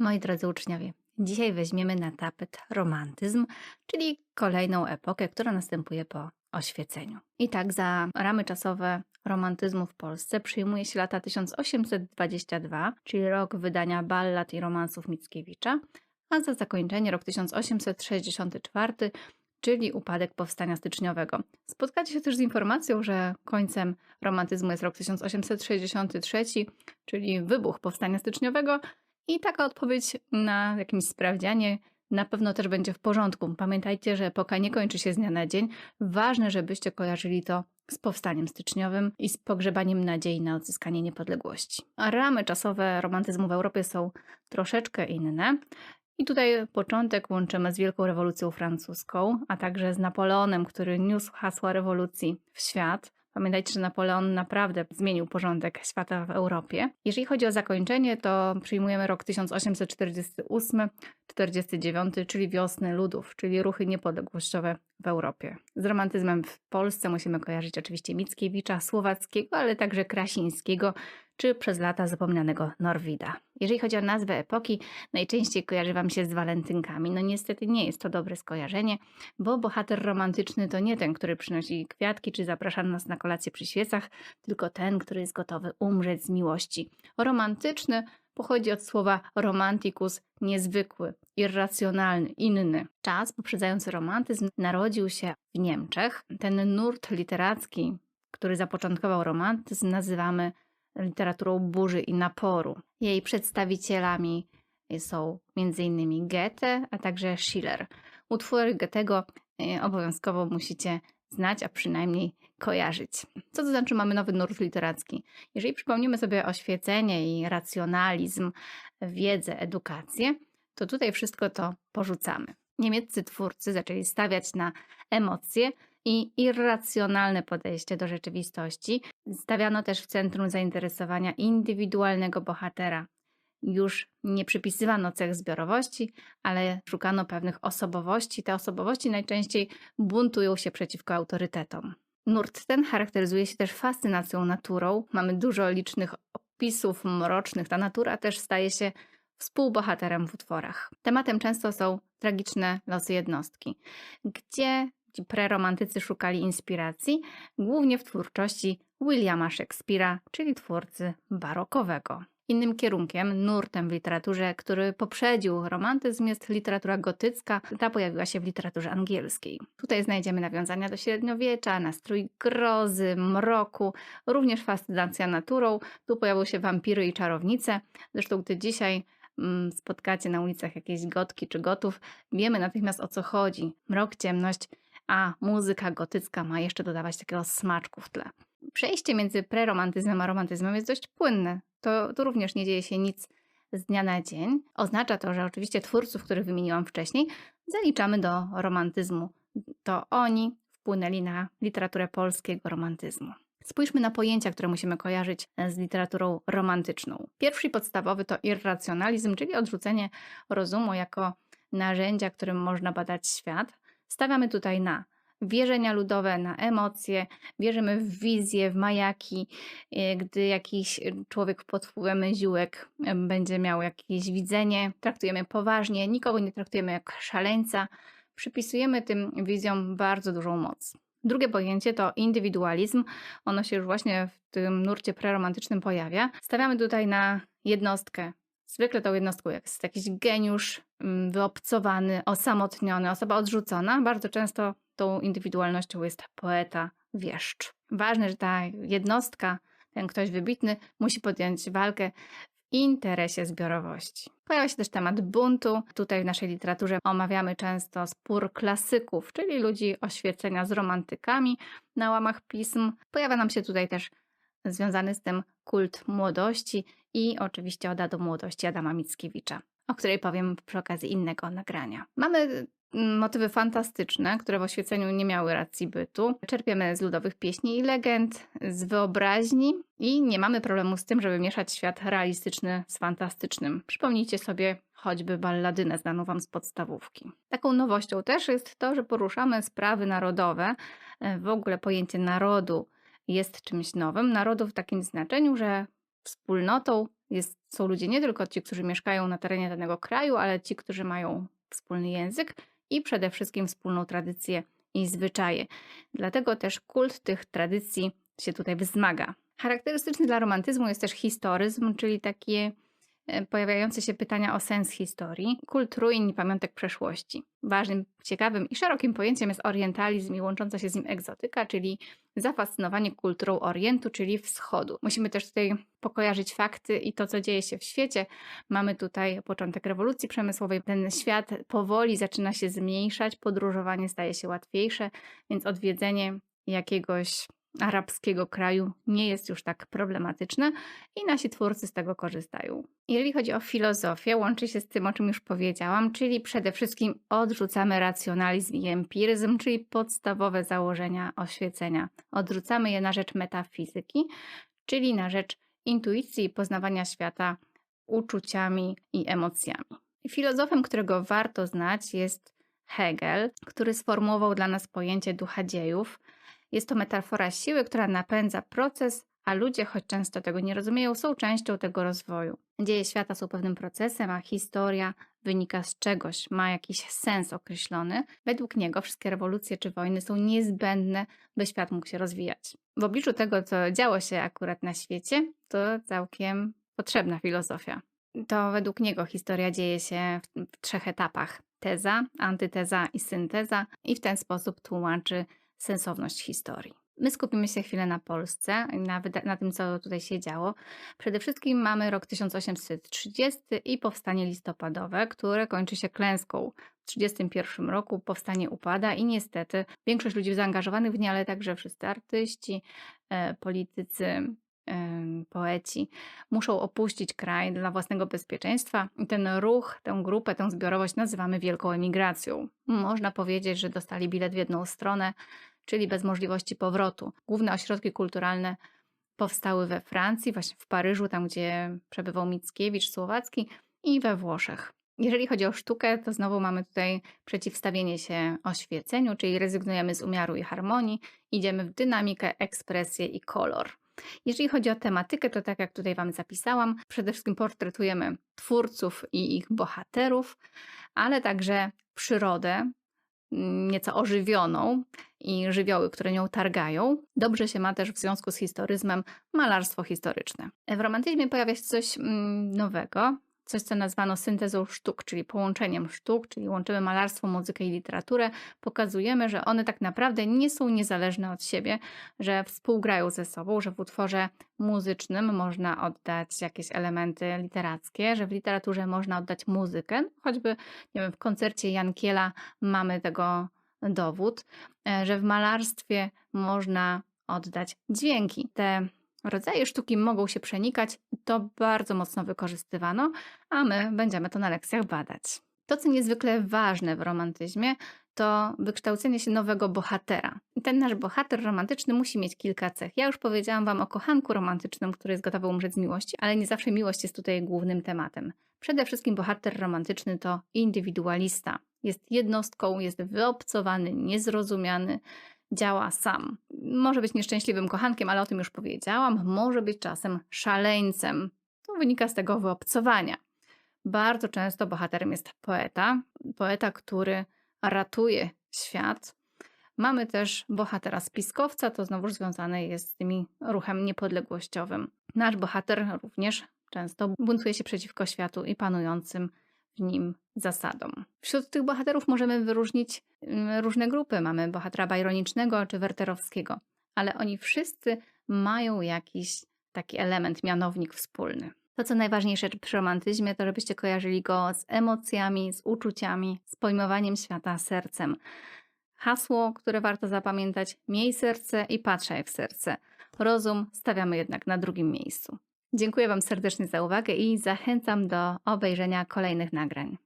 Moi drodzy uczniowie, dzisiaj weźmiemy na tapet romantyzm, czyli kolejną epokę, która następuje po oświeceniu. I tak za ramy czasowe romantyzmu w Polsce przyjmuje się lata 1822, czyli rok wydania ballad i romansów Mickiewicza, a za zakończenie rok 1864, czyli upadek powstania styczniowego. Spotkacie się też z informacją, że końcem romantyzmu jest rok 1863, czyli wybuch powstania styczniowego, i taka odpowiedź na jakimś sprawdzianie na pewno też będzie w porządku. Pamiętajcie, że epoka nie kończy się z dnia na dzień. Ważne, żebyście kojarzyli to z powstaniem styczniowym i z pogrzebaniem nadziei na odzyskanie niepodległości. A ramy czasowe romantyzmu w Europie są troszeczkę inne. I tutaj początek łączymy z Wielką Rewolucją Francuską, a także z Napoleonem, który niósł hasła rewolucji w świat. Pamiętajcie, że Napoleon naprawdę zmienił porządek świata w Europie. Jeżeli chodzi o zakończenie, to przyjmujemy rok 1848-49, czyli wiosny ludów, czyli ruchy niepodległościowe w Europie. Z romantyzmem w Polsce musimy kojarzyć oczywiście Mickiewicza, Słowackiego, ale także Krasińskiego, czy przez lata zapomnianego Norwida. Jeżeli chodzi o nazwę epoki, najczęściej kojarzy Wam się z walentynkami. No niestety nie jest to dobre skojarzenie, bo bohater romantyczny to nie ten, który przynosi kwiatki czy zaprasza nas na kolację przy świecach, tylko ten, który jest gotowy umrzeć z miłości. Romantyczny pochodzi od słowa romanticus, niezwykły, irracjonalny, inny. Czas poprzedzający romantyzm narodził się w Niemczech. Ten nurt literacki, który zapoczątkował romantyzm, nazywamy literaturą burzy i naporu. Jej przedstawicielami są m.in. Goethe, a także Schiller. Utwory Goethego e, obowiązkowo musicie znać, a przynajmniej kojarzyć. Co to znaczy mamy nowy nurt literacki? Jeżeli przypomnimy sobie oświecenie i racjonalizm, wiedzę, edukację, to tutaj wszystko to porzucamy. Niemieccy twórcy zaczęli stawiać na emocje, i irracjonalne podejście do rzeczywistości. Stawiano też w centrum zainteresowania indywidualnego bohatera. Już nie przypisywano cech zbiorowości, ale szukano pewnych osobowości. Te osobowości najczęściej buntują się przeciwko autorytetom. Nurt ten charakteryzuje się też fascynacją naturą. Mamy dużo licznych opisów mrocznych. Ta natura też staje się współbohaterem w utworach. Tematem często są tragiczne losy jednostki, gdzie Ci preromantycy szukali inspiracji głównie w twórczości Williama Shakespeare'a, czyli twórcy barokowego. Innym kierunkiem, nurtem w literaturze, który poprzedził romantyzm, jest literatura gotycka. Ta pojawiła się w literaturze angielskiej. Tutaj znajdziemy nawiązania do średniowiecza, nastrój grozy, mroku, również fascynacja naturą. Tu pojawiły się wampiry i czarownice. Zresztą, gdy dzisiaj mm, spotkacie na ulicach jakieś gotki czy gotów, wiemy natychmiast o co chodzi. Mrok, ciemność a muzyka gotycka ma jeszcze dodawać takiego smaczku w tle. Przejście między preromantyzmem a romantyzmem jest dość płynne. To tu również nie dzieje się nic z dnia na dzień. Oznacza to, że oczywiście twórców, których wymieniłam wcześniej, zaliczamy do romantyzmu. To oni wpłynęli na literaturę polskiego romantyzmu. Spójrzmy na pojęcia, które musimy kojarzyć z literaturą romantyczną. Pierwszy podstawowy to irracjonalizm, czyli odrzucenie rozumu jako narzędzia, którym można badać świat. Stawiamy tutaj na wierzenia ludowe, na emocje, wierzymy w wizję, w majaki. E, gdy jakiś człowiek pod wpływem ziółek e, będzie miał jakieś widzenie, traktujemy poważnie, nikogo nie traktujemy jak szaleńca, przypisujemy tym wizjom bardzo dużą moc. Drugie pojęcie to indywidualizm. Ono się już właśnie w tym nurcie preromantycznym pojawia. Stawiamy tutaj na jednostkę, Zwykle tą jednostką jest jakiś geniusz mm, wyobcowany, osamotniony, osoba odrzucona. Bardzo często tą indywidualnością jest poeta, wieszcz. Ważne, że ta jednostka, ten ktoś wybitny, musi podjąć walkę w interesie zbiorowości. Pojawia się też temat buntu. Tutaj w naszej literaturze omawiamy często spór klasyków, czyli ludzi oświecenia z romantykami na łamach pism. Pojawia nam się tutaj też związany z tym kult młodości i oczywiście Oda do młodości Adama Mickiewicza, o której powiem przy okazji innego nagrania. Mamy mm, motywy fantastyczne, które w oświeceniu nie miały racji bytu. Czerpiemy z ludowych pieśni i legend, z wyobraźni i nie mamy problemu z tym, żeby mieszać świat realistyczny z fantastycznym. Przypomnijcie sobie choćby balladynę znaną Wam z podstawówki. Taką nowością też jest to, że poruszamy sprawy narodowe, e, w ogóle pojęcie narodu jest czymś nowym. Narodu w takim znaczeniu, że wspólnotą Jest, są ludzie nie tylko ci, którzy mieszkają na terenie danego kraju, ale ci, którzy mają wspólny język i przede wszystkim wspólną tradycję i zwyczaje. Dlatego też kult tych tradycji się tutaj wzmaga. Charakterystyczny dla romantyzmu jest też historyzm, czyli takie pojawiające się pytania o sens historii, kult ruin i pamiątek przeszłości. Ważnym, ciekawym i szerokim pojęciem jest orientalizm i łącząca się z nim egzotyka, czyli zafascynowanie kulturą Orientu, czyli wschodu. Musimy też tutaj pokojarzyć fakty i to, co dzieje się w świecie. Mamy tutaj początek rewolucji przemysłowej. Ten świat powoli zaczyna się zmniejszać, podróżowanie staje się łatwiejsze, więc odwiedzenie jakiegoś arabskiego kraju nie jest już tak problematyczne i nasi twórcy z tego korzystają. Jeżeli chodzi o filozofię, łączy się z tym, o czym już powiedziałam, czyli przede wszystkim odrzucamy racjonalizm i empiryzm, czyli podstawowe założenia oświecenia. Odrzucamy je na rzecz metafizyki, czyli na rzecz intuicji i poznawania świata uczuciami i emocjami. Filozofem, którego warto znać, jest Hegel, który sformułował dla nas pojęcie ducha dziejów jest to metafora siły, która napędza proces, a ludzie, choć często tego nie rozumieją, są częścią tego rozwoju. Dzieje świata są pewnym procesem, a historia wynika z czegoś, ma jakiś sens określony. Według niego wszystkie rewolucje czy wojny są niezbędne, by świat mógł się rozwijać. W obliczu tego, co działo się akurat na świecie, to całkiem potrzebna filozofia. To według niego historia dzieje się w, w trzech etapach: teza, antyteza i synteza, i w ten sposób tłumaczy sensowność historii. My skupimy się chwilę na Polsce, na, na, tym, co tutaj się działo. Przede wszystkim mamy rok 1830 i powstanie listopadowe, które kończy się klęską. W 1931 roku powstanie upada i niestety większość ludzi zaangażowanych w nie, ale także wszyscy artyści, e, politycy, e, poeci muszą opuścić kraj dla własnego bezpieczeństwa. I ten ruch, tę grupę, tę zbiorowość nazywamy wielką emigracją. Można powiedzieć, że dostali bilet w jedną stronę, czyli bez możliwości powrotu. Główne ośrodki kulturalne powstały we Francji, właśnie w Paryżu, tam gdzie przebywał Mickiewicz Słowacki i we Włoszech. Jeżeli chodzi o sztukę, to znowu mamy tutaj przeciwstawienie się oświeceniu, czyli rezygnujemy z umiaru i harmonii, idziemy w dynamikę, ekspresję i kolor. Jeżeli chodzi o tematykę, to tak jak tutaj Wam zapisałam, przede wszystkim portretujemy twórców i ich bohaterów, ale także przyrodę, nieco ożywioną i żywioły, które nią targają. Dobrze się ma też w związku z historyzmem malarstwo historyczne. W romantyzmie pojawia się coś mm, nowego, coś, co nazwano syntezą sztuk, czyli połączeniem sztuk, czyli łączymy malarstwo, muzykę i literaturę, pokazujemy, że one tak naprawdę nie są niezależne od siebie, że współgrają ze sobą, że w utworze muzycznym można oddać jakieś elementy literackie, że w literaturze można oddać muzykę, choćby nie wiem, w koncercie Jankiela mamy tego dowód, e, że w malarstwie można oddać dźwięki. Te Rodzaje sztuki mogą się przenikać, to bardzo mocno wykorzystywano, a my będziemy to na lekcjach badać. To, co niezwykle ważne w romantyzmie, to wykształcenie się nowego bohatera. Ten nasz bohater romantyczny musi mieć kilka cech. Ja już powiedziałam Wam o kochanku romantycznym, który jest gotowy umrzeć z miłości, ale nie zawsze miłość jest tutaj głównym tematem. Przede wszystkim bohater romantyczny to indywidualista. Jest jednostką, jest wyobcowany, niezrozumiany, działa sam. Może być nieszczęśliwym kochankiem, ale o tym już powiedziałam. Może być czasem szaleńcem. To wynika z tego wyobcowania. Bardzo często bohaterem jest poeta, poeta, który ratuje świat. Mamy też bohatera spiskowca, to znowu związane jest z tym ruchem niepodległościowym. Nasz bohater również często buntuje się przeciwko światu i panującym w nim zasadom. Wśród tych bohaterów możemy wyróżnić mm, różne grupy. Mamy bohatera bajronicznego czy werterowskiego, ale oni wszyscy mają jakiś taki element, mianownik wspólny. To, co najważniejsze przy romantyzmie, to żebyście kojarzyli go z emocjami, z uczuciami, z pojmowaniem świata sercem. Hasło, które warto zapamiętać: miej serce i patrzaj w serce. Rozum stawiamy jednak na drugim miejscu. Dziękuję Wam serdecznie za uwagę i zachęcam do obejrzenia kolejnych nagrań.